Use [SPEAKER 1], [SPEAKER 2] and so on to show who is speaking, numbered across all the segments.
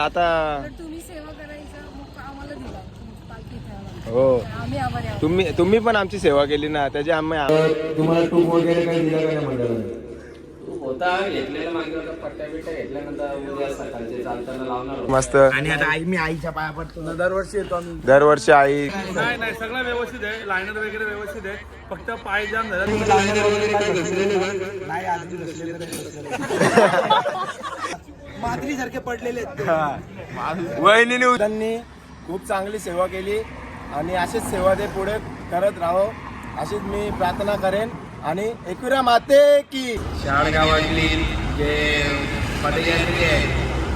[SPEAKER 1] आता
[SPEAKER 2] तुम्ही सेवा करायचं आम्हाला दिला.
[SPEAKER 1] हो. तुम्ही तुम्ही पण आमची सेवा केली ना त्याची आम्ही तुम्हाला टूप वगैरे काही दिलं का मंडळाने?
[SPEAKER 3] होता घेतलेला मागे होता पट्ट्या बिट्ट्या घेतल्यानंतर उद्या सकाळचे चालताना लावणार होतो.
[SPEAKER 1] मस्त.
[SPEAKER 4] आणि आता आई मी आईच्या पाया पडतो दरवर्षी येतो आम्ही.
[SPEAKER 1] दरवर्षी आई.
[SPEAKER 5] नाही नाही सगळं व्यवस्थित आहे. लायनर वगैरे व्यवस्थित आहे. फक्त पाय जाम झाला.
[SPEAKER 4] नाही अजून बसलेले नाही माद्री सारखे पडलेले.
[SPEAKER 1] वहिनीने त्यांनी खूप चांगली सेवा केली आणि अशीच सेवा ते पुढे करत राहो. अशीच मी प्रार्थना करेन. आणि एकविरा माते की.
[SPEAKER 3] शाळ गावातली जे पदयात्री आहे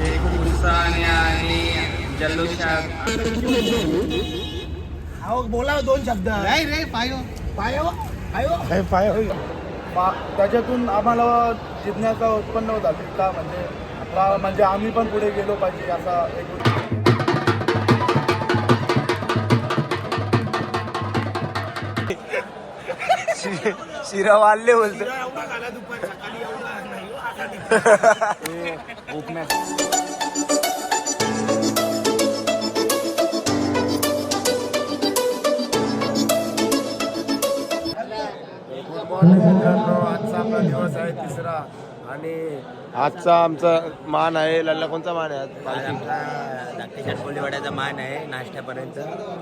[SPEAKER 3] ते खूप उत्साहाने आणि जल्लोषात
[SPEAKER 4] अहो बोला दोन शब्द. नाही रे पायो. पायो? पायो? पायो.
[SPEAKER 6] त्याच्यातून आम्हाला जिज्ञासा उत्पन्न होत का म्हणजे? म्हणजे आम्ही पण पुढे गेलो पाहिजे असा एक
[SPEAKER 1] शिरा वाढले बोलतो आजचा आपला दिवस आहे तिसरा आणि आजचा आमचा मान आहे लल्ला कोणचा मान आहे आज?
[SPEAKER 7] आज आमचा धाकटे मान आहे नाश्त्यापर्यंत.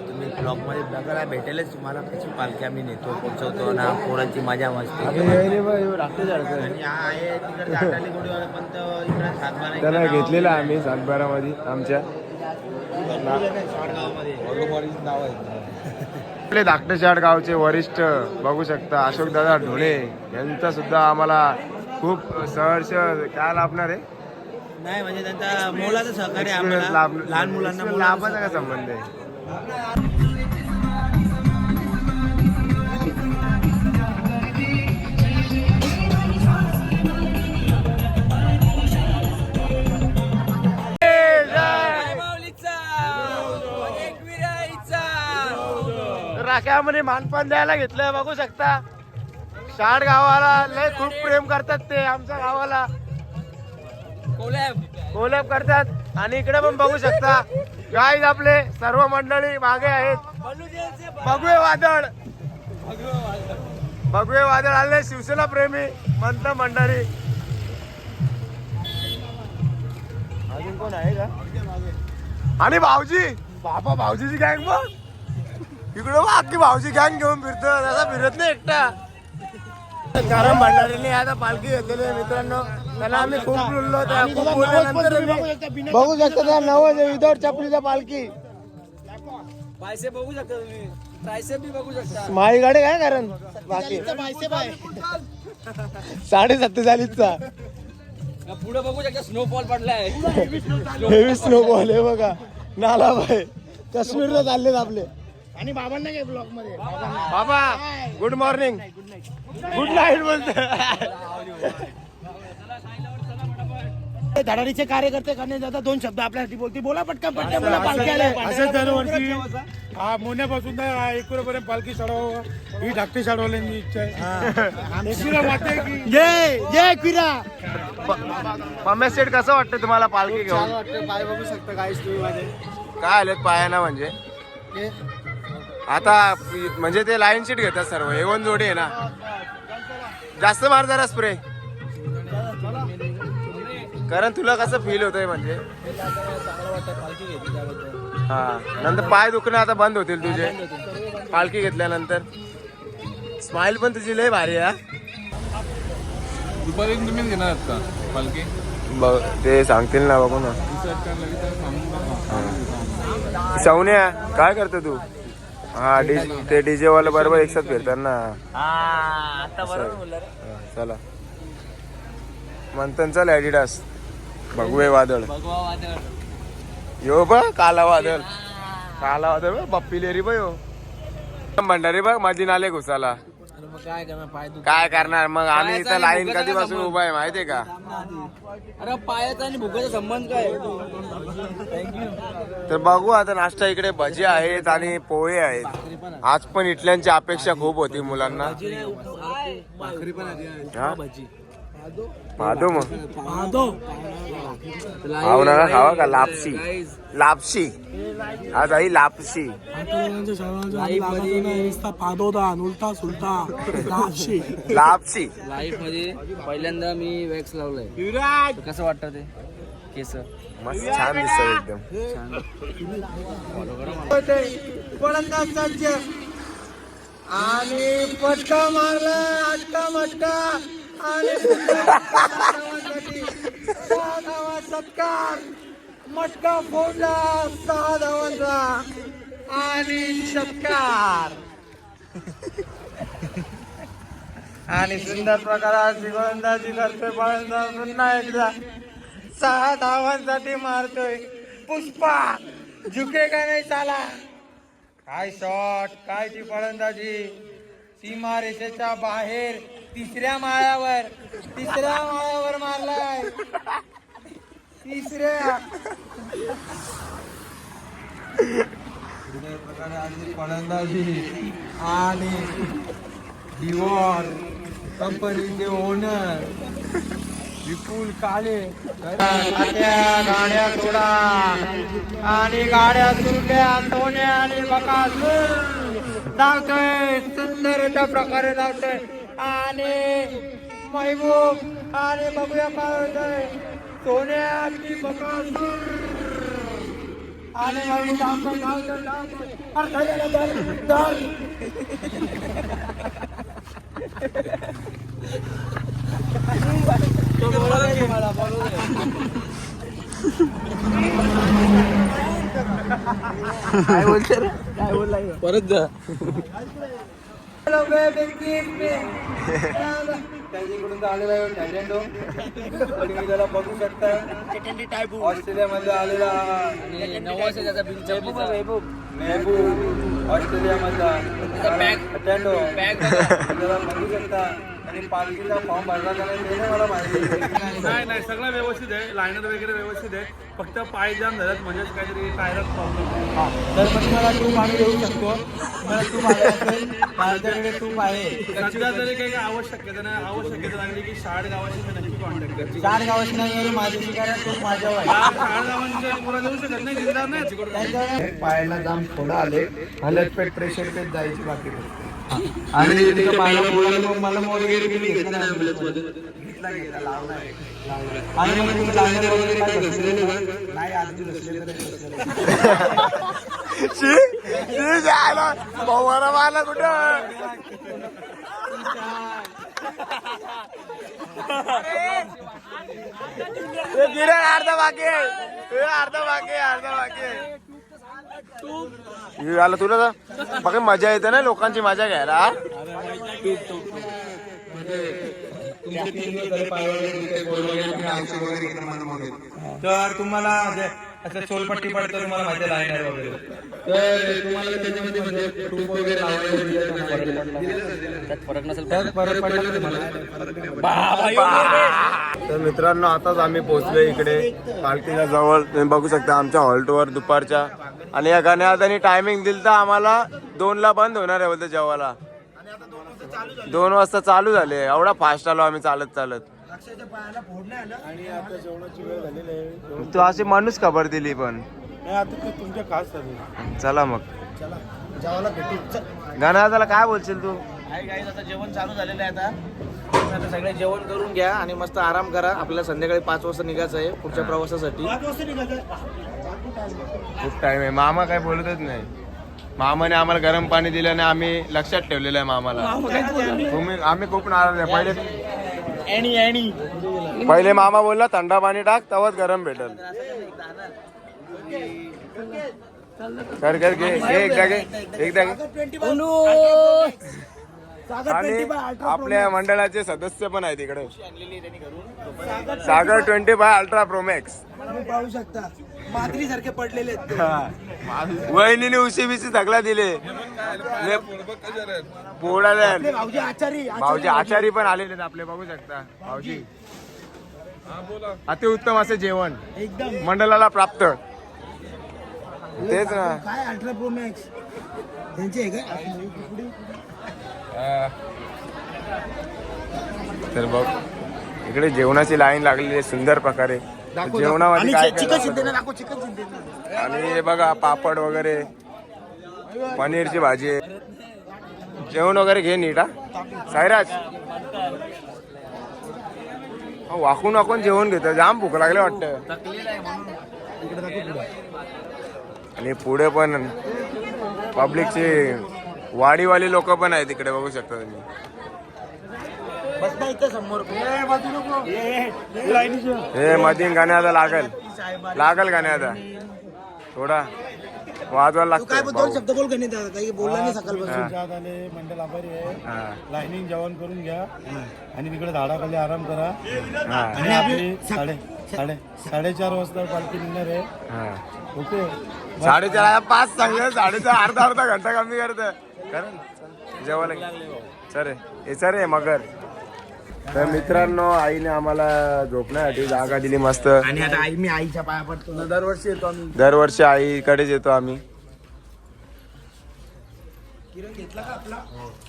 [SPEAKER 7] तुम्ही ब्लॉगमध्ये बघायला भेटेलच तुम्हाला. कशी पालखी आम्ही नेतो पोचवतो ना पोरांची मजा मस्ती. आणि हा आहे तिकडे आटाली इकडे सातबारा
[SPEAKER 1] त्याला घेतलेला आम्ही सातबारामध्ये आमच्या. आपले धाकटेशाड गावचे वरिष्ठ बघू शकता अशोक दादा ढोळे यांचा सुद्धा आम्हाला खूप सहर्ष काय लाभणार आहे.
[SPEAKER 7] नाही म्हणजे त्यांचा मोलाचं सहकार्य
[SPEAKER 1] Experience
[SPEAKER 7] आम्हाला.
[SPEAKER 1] लाभ-
[SPEAKER 7] लहान मुलांना
[SPEAKER 1] experience
[SPEAKER 7] मोलाचं
[SPEAKER 1] लाभाचा काय. संबंध आहे? राख्यामध्ये मानपान द्यायला घेतलं बघू शकता. शाड गावाला लय खूप प्रेम करतात ते आमच्या गावाला. कोलॅब करतात. आणि इकडे पण बघू शकता गाईज आपले सर्व मंडळी मागे आहेत. भगवे वादळ. भगवे वादळ आले शिवसेना प्रेमी मंत मंडळी. अजून कोण आहे का? आणि भाऊजी बाबा भाऊजीची गँग मग इकडे अख्खी भाऊजी गँग घेऊन फिरतो तसा फिरत नाही एकटा. कारण भंडारीने आता पालखी घेतलेली आहे मित्रांनो. त्याला आम्ही खूप बोललो त्या खूप बोलल्यानंतर मी- बघू शकता त्या नवस विदाउट चपलीचा पालखी.
[SPEAKER 5] पैसे बघू शकता तुम्ही. पैसे बी बघू शकता.
[SPEAKER 1] माळी गाडी काय कारण? बाकी. साडे सत्तेचाळीसचा
[SPEAKER 5] पुढे बघू शकता स्नोफॉल पडलाय.
[SPEAKER 1] हेवी स्नो बॉल आहे बघा. नाला बाय काश्मीरला चाललेत आपले.
[SPEAKER 4] आणि बाबांना काय ब्लॉकमध्ये
[SPEAKER 1] बाबा गुड मॉर्निंग गुड नाईट बोलतो
[SPEAKER 4] धडाडीचे कार्यकर्ते करणे जातात दोन शब्द आपल्यासाठी बोलते. बोला पटकन पटकन बोला पालखी.
[SPEAKER 6] असं दरवर्षी. हा मोन्यापासून तर हा एकविरापर्यंत पालखी चढवावं ही धाकटी चढवल्याची इच्छा आहे. एकविरा की
[SPEAKER 4] जय जय क्विरा
[SPEAKER 1] पम्या सेट कसं वाटतं तुम्हाला पालखी घेऊन?
[SPEAKER 6] वाटतं पाय बघू शकता काय तुम्ही माझे.
[SPEAKER 1] काय आलेत पायाना म्हणजे? आता म्हणजे ते लाईन शीट घेतात सर्व. एवन जोडी आहे ना. जास्त मार जरा स्प्रे कारण तुला कसं फील होतंय म्हणजे. हा. नंतर पाय दुखणं आता बंद होतील तुझे. पालखी घेतल्यानंतर. स्माइल पण तुझी लय भारी आहे.
[SPEAKER 5] दुपारी तुम्ही घेणार आहात का पालखी?
[SPEAKER 1] बघ ते सांगतील ना बघू ना. सौन्या काय करतो तू? हा डी ते डीजे वाला बरोबर एकसाथ फिरतात ना.
[SPEAKER 7] आता बरोबर बोलला रे.
[SPEAKER 1] हा, चला. म्हणतात चल ऍडिडास भगवे वादळ. यो बघ काला वादळ. काला वादळ बघ पप्पी लेरी बघ यो. भंडारी बघ माझी नाले घुसाला.
[SPEAKER 7] मग काय करणार? पाय दुख
[SPEAKER 1] काय करणार? मग आम्ही इथं लाईन कधीपासून उभा आहे माहितीये का?
[SPEAKER 5] अरे पायाचा आणि भुकाचा संबंध काय?
[SPEAKER 1] तर बघू आता नाश्ता इकडे भजी आहेत आणि पोहे आहेत. आज पण इटल्यांची अपेक्षा खूप होती मुलांना.
[SPEAKER 7] भाकरी पण आधी
[SPEAKER 1] हा? पाहतो मग.
[SPEAKER 6] पाहतो.
[SPEAKER 1] नका खावा का लापशी? लापशी. आज आई लापशी.
[SPEAKER 6] आठवड्यांच्या शाळांच्या आधी लागत नाही नुसता पादोदा उलटा सुलटा लापशी.
[SPEAKER 1] लापशी.
[SPEAKER 3] लाईफमध्ये पहिल्यांदा मी वॅक्स लावलंय. कसं वाटतं ते? केस
[SPEAKER 1] मस्त छान दिसत एकदम.
[SPEAKER 4] आणि पटका मारला अटका मटका आणि सहा धावा सत्कार मटका फोडला सहा धावांचा आणि सत्कार आणि सुंदर प्रकारात गोलंदाजी करतोय गोलंदाज पुन्हा एकदा. सहा धावांसाठी मारतोय. पुष्पा झुके का नाही चाला काय शॉट काय ती फलंदाजी सीमा रेषेच्या बाहेर तिसऱ्या माळ्यावर तिसऱ्या माळ्यावर मारलाय. तिसऱ्या. फलंदाजी आणि दिवॉर कंपनीचे ओनर विपुल काळे. गाड्या सोडा आणि गाड्या सुटल्या सोन्या आणि बकासूर. धावतोय सुंदर अशा प्रकारे धावतोय. आणि महबूब आणि बघूया काय होतंय. सोन्या की बकासूर. आणि अरे खाली आला, धर, धर.
[SPEAKER 3] परत जा.
[SPEAKER 4] त्यांच्याकडून आलेला आहे टॅलेंडो तुम्ही त्याला बघू शकता. ऑस्ट्रेलियामध्ये आलेला
[SPEAKER 3] बिल
[SPEAKER 4] मेहबूब ऑस्ट्रेलियामधला. बघू शकता. आणि पालखीचा फॉर्म भरला का नाही ते नाही मला माहिती
[SPEAKER 5] नाही. नाही सगळं व्यवस्थित आहे. लायनर वगैरे व्यवस्थित आहे. फक्त पाय जाम झाल्यात म्हणजेच काहीतरी टायरात प्रॉब्लेम
[SPEAKER 4] तर मग तूप आम्ही देऊ शकतो. मला तूप हवे असेल माझ्याकडे तूप आहे.
[SPEAKER 5] सध्या तरी काही आवश्यकता नाही. आवश्यकता लागली की शाळेत गावाशी मी नक्की कॉन्टॅक्ट करते.
[SPEAKER 4] चार गावाची नाही माझी शिकायला तूप माझ्यावर आहे.
[SPEAKER 5] शाळा गावांचे पुरा देऊ शकत नाही जिल्हा नाही.
[SPEAKER 4] पायाला जाम थोडं आले. हलत पेट प्रेशर पेट जायची बाकी फक्त. आणि तिथं मग मला मोरगेट गेली घेतला नाही ambulance मध्ये. घेतला घेतला लावला आहे. लावला. आणि मग तुम्ही लावणार वगैरे काय घसलेले का? नाही आधी घसले तर घसलेले.
[SPEAKER 1] शी शी जायला भावाला मारला कुठं ए, गिरे अर्धा बाकी अर्धा बाकी अर्धा बाकी आलं तुला तर बघ मजा येते ना लोकांची मजा घ्यायला.
[SPEAKER 4] तर तुम्हाला असं सोलपट्टी पडतं तुम्हाला लायनर वगैरे तर तुम्हाला त्याच्यामध्ये म्हणजे टूप वगैरे लावायला
[SPEAKER 3] फरक नसेल
[SPEAKER 4] तर फरक पडला तुम्हाला
[SPEAKER 1] तर मित्रांनो आताच आम्ही पोहोचलो इकडे पालखीच्या जवळ. तुम्ही बघू शकता आमच्या हॉल्टवर दुपारच्या. आणि या गाण्याने टायमिंग दिलं तर आम्हाला. दोनला बंद होणार आहे बोलतो जेवायला. दोन वाजता चालू झाले. एवढा फास्ट आलो आम्ही चालत चालत.
[SPEAKER 6] आणि आता जेवणाची वेळ झालेली आहे.
[SPEAKER 1] तू अशी माणूस खबर दिली पण?
[SPEAKER 6] नाही आता ते तुमच्या खास झाले.
[SPEAKER 1] चला मग. गाण्याला काय बोलशील तू?
[SPEAKER 4] आता जेवण चालू झालेलं आहे आता. आता सगळे जेवण करून घ्या आणि मस्त आराम करा. आपल्याला संध्याकाळी पाच वाजता निघायचं आहे पुढच्या प्रवासासाठी.
[SPEAKER 1] खूप टाइम आहे. मामा काय बोलतच नाही. मामाने आम्हाला गरम पाणी दिलं आणि आम्ही लक्षात ठेवलेलं आहे मामाला. तुम्ही आम्ही खूप नाराज आहे. पहिले पहिले मामा बोलला थंडा पाणी टाक तवच गरम भेटल. कर कर घे घे एकदा घे एकदा घे. आणि आपल्या मंडळाचे सदस्य पण आहेत इकडे. Sagar twenty five ultra pro max
[SPEAKER 4] पाहू शकता. सारखे पडलेले.
[SPEAKER 1] वहिनीने उशी बिशी सगळ्या दिले. पोळाला.
[SPEAKER 4] आपले भाऊजी आचारी
[SPEAKER 1] भाऊजी आचारी पण आलेले आपले बघू शकता. भाऊजी. अतिउत्तम असे जेवण.
[SPEAKER 4] एकदम.
[SPEAKER 1] मंडळाला प्राप्त. तेच ना.
[SPEAKER 4] काय अल्ट्रा प्रो मॅक्स? त्यांचे आहे का?
[SPEAKER 1] तर बघ इकडे जेवणाची लाईन लागलेली आहे सुंदर प्रकारे. जेवणामध्ये काय काय आणि हे बघा पापड वगैरे पनीरची भाजी. आहे. जेवण वगैरे घे नीट हा. साईराज. अहो, वाकून वाकून जेवण घेतो. जाम भूक लागले वाटतं. आणि पुढे पण पब्लिकचे वाडीवाले लोक पण आहेत तिकडे बघू शकता तुम्ही. हे मधीन गाण्याचा लागल. लागल गाण्याचा थोडा वाजवायला लागतो भाऊ.
[SPEAKER 6] शब्द बोल गणित काही बोलला नाही सकाळपासून मंडल आभारी आहे.
[SPEAKER 1] हा,
[SPEAKER 6] लाईनिंग जेवण करून घ्या. आणि तिकडे झाडाखाली आराम करा. आणि आपली साडे साडे साडेचार वाजता पालखी निघणार आहे.
[SPEAKER 1] हा.
[SPEAKER 6] ओके?
[SPEAKER 1] साडेचार पाच सांगलं. साडेचार अर्धा अर्धा घंटा कमी करत. जेवायला सर हे सर मगर. तर मित्रांनो आईने आम्हाला झोपण्यासाठी जागा दिली मस्त.
[SPEAKER 7] आणि आता आई मी आईच्या पाया पडतो.
[SPEAKER 6] दरवर्षी येतो आम्ही.
[SPEAKER 1] दरवर्षी आईकडेच येतो आम्ही.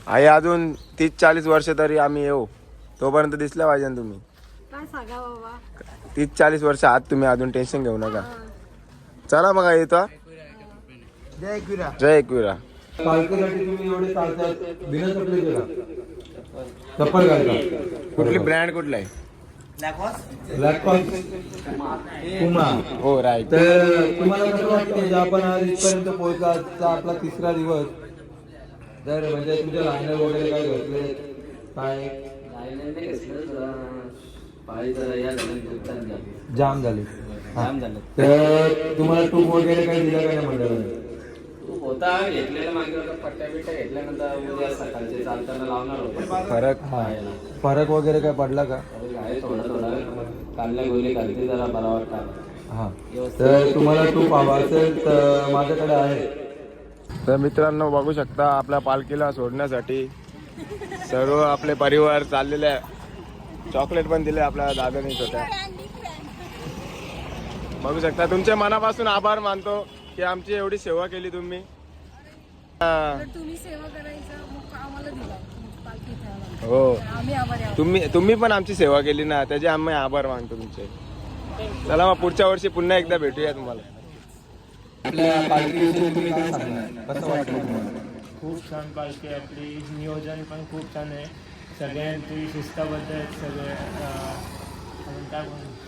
[SPEAKER 1] आई अजून तीस चाळीस वर्ष तरी आम्ही येऊ. तोपर्यंत दिसल्या पाहिजे ना तुम्ही.
[SPEAKER 2] काय सांगा बाबा?
[SPEAKER 1] तीस चाळीस वर्ष आत तुम्ही अजून टेन्शन घेऊ नका. चला मग आई येतो
[SPEAKER 7] जय किरा
[SPEAKER 1] जय एकविरा.
[SPEAKER 4] पालखीसाठी तुम्ही एवढे चालतात बिना चपलीचे घालता
[SPEAKER 1] कुठली ब्रँड कुठला आहे? हो राईट
[SPEAKER 4] तर तुम्हाला कसं वाटतं? म्हणजे आपण आज इथपर्यंत पोहोचला आपला तिसरा दिवस. तर म्हणजे तुमच्या लहान वगैरे काय घडले? काय? जाम झाले.
[SPEAKER 3] जाम झालं.
[SPEAKER 4] तर तुम्हाला टूप वगैरे काही दिलं काय मंडळाने?
[SPEAKER 3] तू होता घेतलेला मागे होता पट्ट्या बिट्ट्या घेतल्यानंतर उद्या सकाळचे चालताना लावणार होतो.
[SPEAKER 1] फरक.
[SPEAKER 4] फरक वगैरे काय पडला का?
[SPEAKER 3] आहे थोडा थोडा. काढल्या गोली घालते जरा बरा वाटतं
[SPEAKER 4] हा. तर तुम्हाला टूप हवा असेल तर माझ्याकडे आहे.
[SPEAKER 1] तर मित्रांनो बघू शकता आपल्या पालखीला सोडण्यासाठी सर्व आपले परिवार चाललेले आहे. चॉकलेट पण दिले आपल्या दादानी छोट्या. बघू शकता तुमच्या मनापासून आभार मानतो की आमची एवढी सेवा केली तुम्ही.
[SPEAKER 2] तुम्ही सेवा करायचा मग आम्हाला दिला. पालखी खेळायला
[SPEAKER 1] हो.
[SPEAKER 2] आम्ही आभारी आहोत.
[SPEAKER 1] तुम्ही तुम्ही पण आमची सेवा केली ना त्याचे आम्ही आभार मानतो तुमचे. चला मग पुढच्या वर्षी पुन्हा एकदा भेटूया तुम्हाला.
[SPEAKER 4] आपल्या पालखीविषयी तुम्ही काय सांगणार? कसं वाटलं तुम्हाला?
[SPEAKER 8] खूप छान पालखी आहे आपली. नियोजन पण खूप छान आहे. सगळ्यांची शिस्तबद्ध आहेत सगळे. अं, काय म्हणू?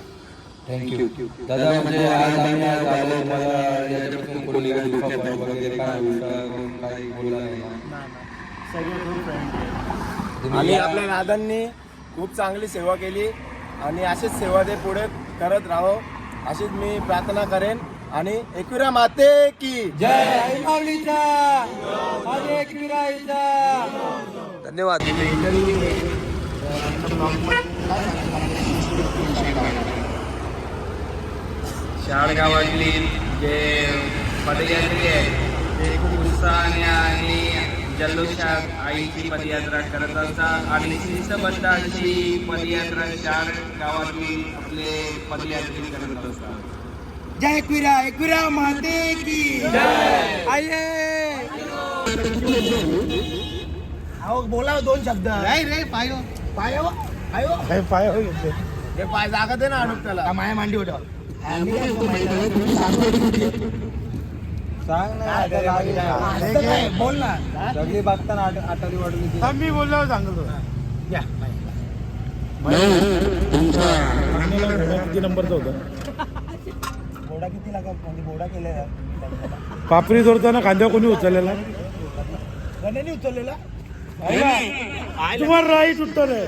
[SPEAKER 4] थँक्यू दादा म्हणजे आज आम्ही आज आलो मला याच्यापासून कोणी काही दुखापत वगैरे काय उलटा करून काही बोलला नाही.
[SPEAKER 1] आपल्या दादांनी खूप चांगली सेवा केली आणि अशीच सेवा ते पुढे करत राहो. अशीच मी प्रार्थना करेन. आणि एकविरा माते की
[SPEAKER 4] जय
[SPEAKER 1] धन्यवाद.
[SPEAKER 3] शाळगावातली जे पदयात्री आहे ते खूप उत्साहाने आणि जल्लोषात आईची पदयात्रा करत असतात. आणि शिस्तबद्ध अशी पदयात्रा चार गावातून आपले पदयात्री करत असतात.
[SPEAKER 7] जय एकविरा एकविरा माते की अहो बोला दोन शब्द. नाही रे पायो पायो पायो
[SPEAKER 6] पाय हो
[SPEAKER 7] हे पाय जागा दे ना अडूक त्याला माया मांडी उठव.
[SPEAKER 4] सांग ना
[SPEAKER 7] असं काय? बोल ना.
[SPEAKER 4] सगळी बघताना आठ आठाली वाढली ती.
[SPEAKER 6] मी बोलल्यावर सांगतो.
[SPEAKER 7] या.
[SPEAKER 6] किती नंबरचं होतं?
[SPEAKER 7] बोडा किती लागत म्हणजे बोडा केलेला.
[SPEAKER 6] पापरी जोडताना कांद्या कोणी उचललेला?
[SPEAKER 7] गण्याने उचललेला?
[SPEAKER 6] तुम्हाला राईट उत्तर आहे.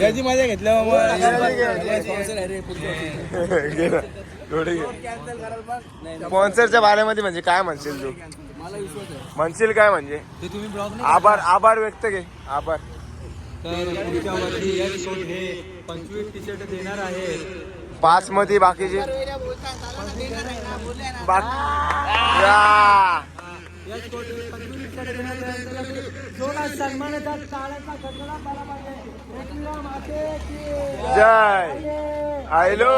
[SPEAKER 7] याची मजा घेतल्या
[SPEAKER 1] स्पॉन्सरच्या बारेमध्ये म्हणजे काय म्हणशील तू? म्हणशील काय म्हणजे? आभार आभार व्यक्त घे. आभार.
[SPEAKER 4] तर पुढच्या वर्षी यश हे पंचवीस टी शर्ट देणार आहे
[SPEAKER 1] पाच मध्ये बाकीचे बाकी या. जय। आयलो।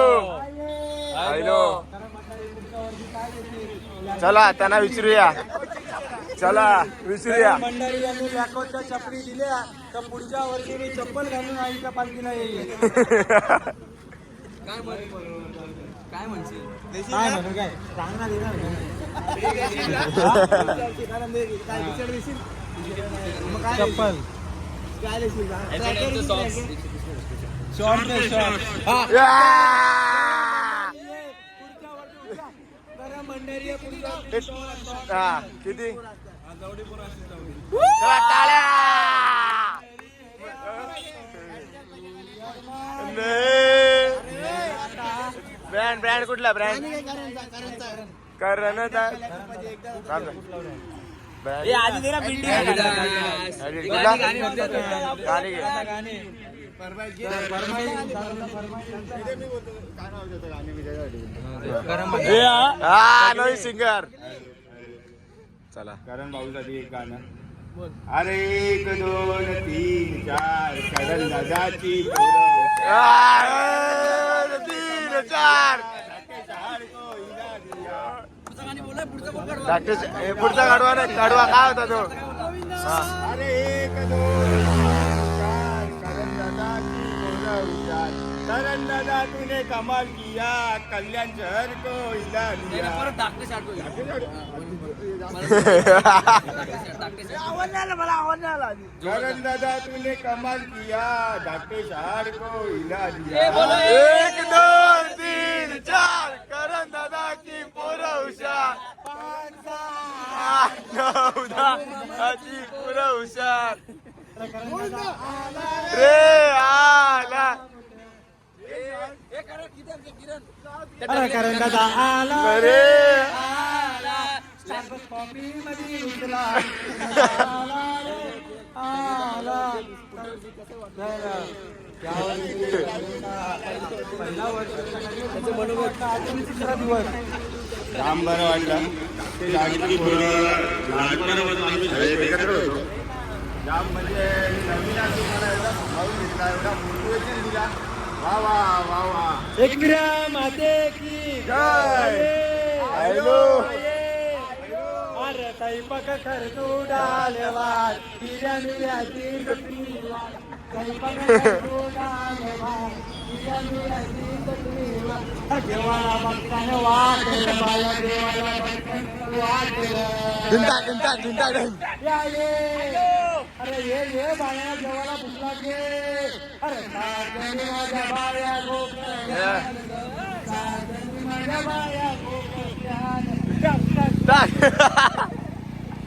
[SPEAKER 1] आयलो। चला त्यांना विचारूया. चला विचारूया.
[SPEAKER 4] मंडळी यांनी बॅकवरच्या चपली दिल्या तर पुढच्या वर्षी मी चप्पल घालून आईच्या पालखीला येईल काय काय म्हणू काय सांगा दे ना चप्पल शॉर्ट नाही शॉर्ट
[SPEAKER 1] या.
[SPEAKER 4] मंडळी आहे पुढच्या
[SPEAKER 1] हा किती? चला, टाळ्या. ब्रँड ब्रँड कुठला? ब्रँड करण हा सिंगर. चला
[SPEAKER 9] कारण भाऊसाठी एक गाणं. अरे एक दोन तीन चार करण दादाची
[SPEAKER 1] तीन चार पुढचा नाही गाडवा काय होता तो.
[SPEAKER 9] अरे एक दोन करण दादा तूने कमाल किया कल्याण शहर को हिला करण दादा तूने कमाल किया ढाके शहर को हिला दिया
[SPEAKER 1] एक दोन तीन चार करण दादा की पोरं हुशार पाच, सहा, आठ नऊ दहा ची पोरं हुशार रे आला.
[SPEAKER 4] अरे कारण दादा आला
[SPEAKER 1] रे.
[SPEAKER 4] कॉफी मध्ये उतरला आला आला. पहिला वर्ष त्याचं मनोगत तिसरा दिवस
[SPEAKER 9] जाम बरं वाटलं ते जागृती जाम म्हणजे नवीन मला एवढा भाऊ घेतला एवढा मोटिवेशन दिला. वा वा वा. वा
[SPEAKER 4] एकविरा माते की
[SPEAKER 1] हॅलो
[SPEAKER 4] अरे ताई पक कर तू डालेवार पिऱ्या मिऱ्याची कटलीवा ताई पक कर तू डालेवार पिऱ्या मिऱ्याची कटलीवा देवाला भक्ताने वाट बाया देवाला भक्ताने वाट
[SPEAKER 1] ढिंटा ढिंटा ढिंटा ढिंट
[SPEAKER 4] या ये. अरे ये ये बाया देवाला भुकला के. अरे साजनी माझ्या बाया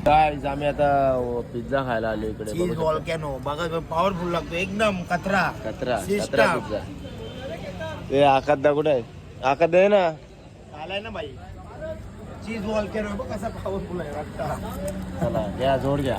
[SPEAKER 1] काय आम्ही आता पिझ्झा खायला आलो इकडे. बघू शकता.
[SPEAKER 7] वॉल्कॅनो बघा पॉवरफुल लागतो. एकदम कचरा.
[SPEAKER 1] कचरा
[SPEAKER 7] System.
[SPEAKER 1] कचरा पिझ्झा. ए आकाश दा कुठे आहे? आकाश दे ना.
[SPEAKER 7] आलाय ना बाई. चीज वॉल्कॅनो बघ कसा पॉवरफुल आहे रट्टा
[SPEAKER 1] चला घ्या जोड घ्या.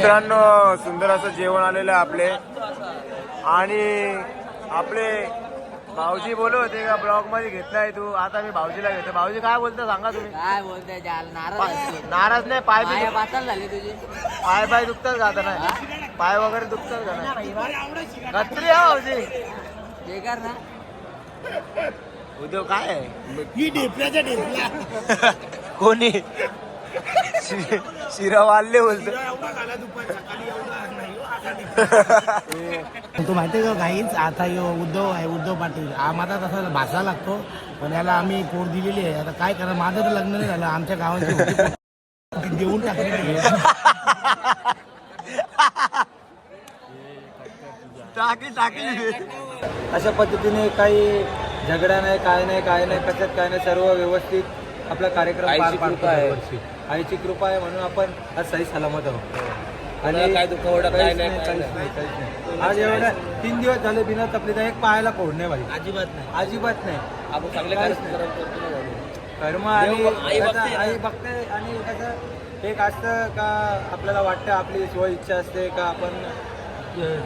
[SPEAKER 1] मित्रांनो सुंदर असं जेवण आलेलं आहे आपले. आणि आपले भाऊजी बोलत होते का ब्लॉगमध्ये घेतलाय तू. आता मी भाऊजीला घेतो. भाऊजी काय बोलतो सांगा तुम्ही.
[SPEAKER 7] काय बोलताय नाराज
[SPEAKER 1] पाय- नाराज नाही पाय बी
[SPEAKER 7] झाली तुझी.
[SPEAKER 1] पाय पाय दुखतात का आता नाही पाय वगैरे दुखतात का नाही. कत्री हा भाऊजी.
[SPEAKER 7] बेकार ना.
[SPEAKER 1] उद्योग काय आहे? कोणी? शिरा वाढले बोलतो
[SPEAKER 10] तो माहितीये का काहीच? आता यो उद्धव आहे उद्धव पाटील. हा माझा तसा भाषा लागतो पण याला आम्ही पोर दिलेली आहे. आता काय करा माझं तर लग्न नाही झालं आमच्या गावाची होती पोर. ती देऊन टाकलेली आहे.
[SPEAKER 1] टाकी टाकली
[SPEAKER 4] अशा पद्धतीने काही झगडा नाही काय नाही काय नाही कशात काय नाही सर्व व्यवस्थित आपला कार्यक्रम पार पाडतो.
[SPEAKER 3] आहे.
[SPEAKER 4] आईची कृपा आहे म्हणून आपण आज सही सलामत आहोत.
[SPEAKER 3] आणि काय दुखावडा काय
[SPEAKER 4] काहीच
[SPEAKER 3] नाही,
[SPEAKER 4] नाही,
[SPEAKER 3] काय
[SPEAKER 4] काहीच नाही, काहीच नाही. आज एवढ्या तीन दिवस झाले बिना तपलीचा एक पायाला कोड नाही भाई
[SPEAKER 7] अजिबात नाही.
[SPEAKER 4] अजिबात नाही.
[SPEAKER 3] आपण चांगले.
[SPEAKER 4] कर्म आणि
[SPEAKER 3] आई बघते.
[SPEAKER 4] आणि कसं एक असतं का आपल्याला वाटतं आपली स्व इच्छा असते का आपण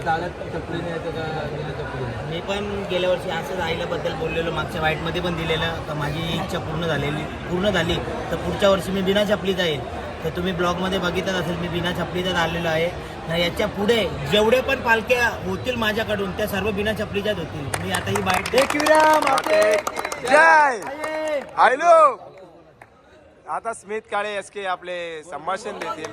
[SPEAKER 4] चालत चपलीने येतो का बिना चपलीने
[SPEAKER 7] मी पण गेल्या वर्षी असंच आईला बद्दल बोललेलो मागच्या वाईटमध्ये पण दिलेलं. तर माझी इच्छा पूर्ण झालेली पूर्ण झाली. तर पुढच्या वर्षी मी बिना चपलीचा येईल तर तुम्ही ब्लॉगमध्ये बघितलं असेल मी बिना चपलीचाच आलेलो आहे. ना याच्यापुढे जेवढे पण पालख्या होतील माझ्याकडून त्या सर्व बिना चपलीच्याच होतील. मी आता ही बाईट
[SPEAKER 1] जय हॅलो आता स्मित काळे एस के आपले संभाषण देतील.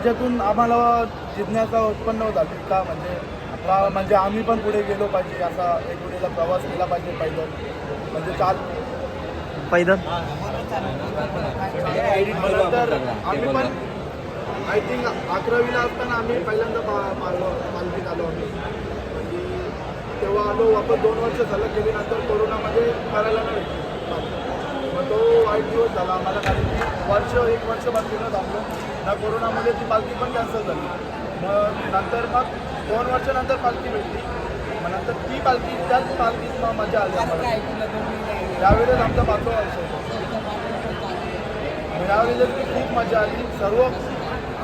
[SPEAKER 6] त्याच्यातून आम्हाला जिज्ञासा उत्पन्न झाली का म्हणजे आपला म्हणजे आम्ही पण पुढे गेलो पाहिजे असा एक वेळेला प्रवास केला पाहिजे पहिलं म्हणजे चाल तर आम्ही पण आय थिंक अकरावीला असताना आम्ही पहिल्यांदा पालखीत आलो आम्ही. म्हणजे तेव्हा आलो वापस दोन वर्ष झालं गेल्यानंतर कोरोनामध्ये करायला नाही तो वाईट दिवस झाला. आम्हाला कारण की वर्ष एक वर्ष बाकीनं थांबलो ना कोरोनामध्ये ती पालखी पण कॅन्सल झाली. मग नंतर मग दोन वर्षानंतर पालखी भेटली. मग नंतर ती पालखी त्याच पालखीत मग मजा आली आम्हाला. त्यावेळेस आमचा पाचवा वर्ष होता. मग यावेळेस ती खूप मजा आली. सर्व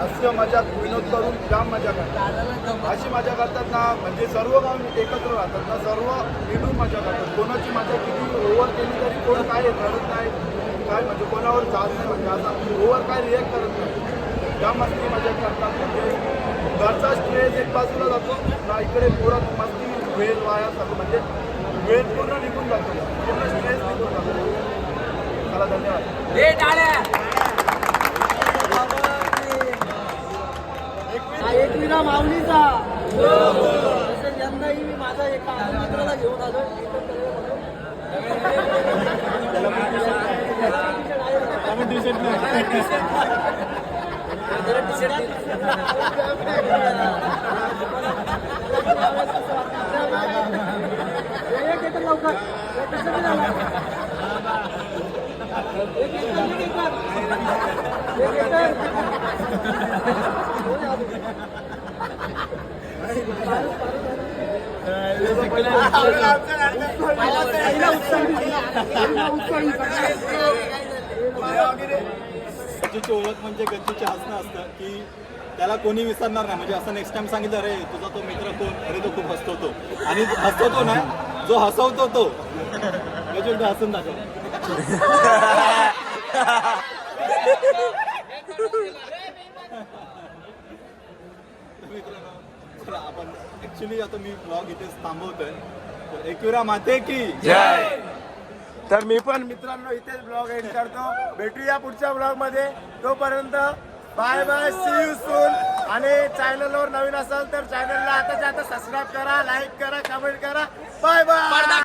[SPEAKER 6] हास्य मजा विनोद करून जाम मजा करतात अशी मजा करतात ना म्हणजे सर्व गाव एकत्र राहतात ना सर्व मिळून मजा करतात कोणाची मजा किती ओव्हर केली तरी कोण काय करत नाही काय म्हणजे कोणावर जात नाही म्हणजे आता ओव्हर काय रिॲक्ट करत नाही. जाम मस्ती मजा करतात म्हणजे घरचा स्ट्रेस एक बाजूला जातो ना इकडे पोरात मस्ती वेळ वाया सगळं म्हणजे वेळ पूर्ण निघून जातो. पूर्ण स्ट्रेस निघून जातो. चला धन्यवाद.
[SPEAKER 2] एक माऊलीचा यंदाही मी माझा एका मित्राला घेऊन आलो
[SPEAKER 6] लवकर
[SPEAKER 11] गच्चूची ओळख म्हणजे गच्चूचे हसणं असतं की त्याला कोणी विसरणार नाही. म्हणजे असं नेक्स्ट टाइम सांगितलं अरे तुझा तो मित्र कोण? अरे तो खूप हसतो तो. आणि हसतो ना जो हसवतो तो. गच्चू हसून दाखव. चला आपण ऍक्च्युली आता मी ब्लॉग इथेच थांबवतोय. तर एकविरा माते की
[SPEAKER 1] जय! तर मी पण मित्रांनो इथेच ब्लॉग एंड करतो. भेटूया पुढच्या ब्लॉगमध्ये. तोपर्यंत bye bye see you soon आणि चॅनलवर नवीन असाल तर चॅनलला आताच्या आता सबस्क्राईब करा लाईक करा कमेंट करा. Bye bye